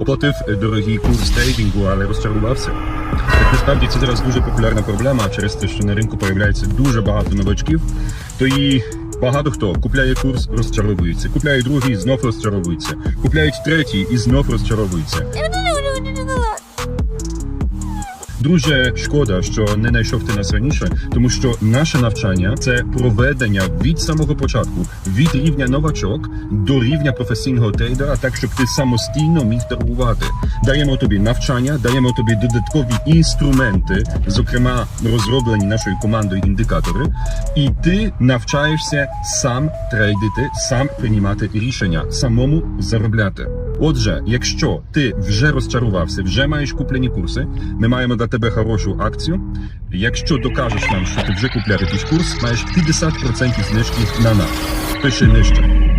Оплатив е, дорогий курс трейдингу, але розчарувався. Так насправді це зараз дуже популярна проблема через те, що на ринку появляється дуже багато новачків. То і багато хто купляє курс, розчаровується, купляє другий, знов розчаровується, купляють третій і знов розчаровується. Дуже шкода, що не знайшов ти нас раніше, тому що наше навчання це проведення від самого початку, від рівня новачок до рівня професійного трейдера, так щоб ти самостійно міг торгувати. Даємо тобі навчання, даємо тобі додаткові інструменти, зокрема розроблені нашою командою індикатори, і ти навчаєшся сам трейдити, сам приймати рішення, самому заробляти. Отже, якщо ти вже розчарувався, вже маєш куплені курси, ми маємо для тебе хорошу акцію. Якщо докажеш нам, що ти вже купляв якийсь курс, маєш 50% знижки на нас. Пиши нижче.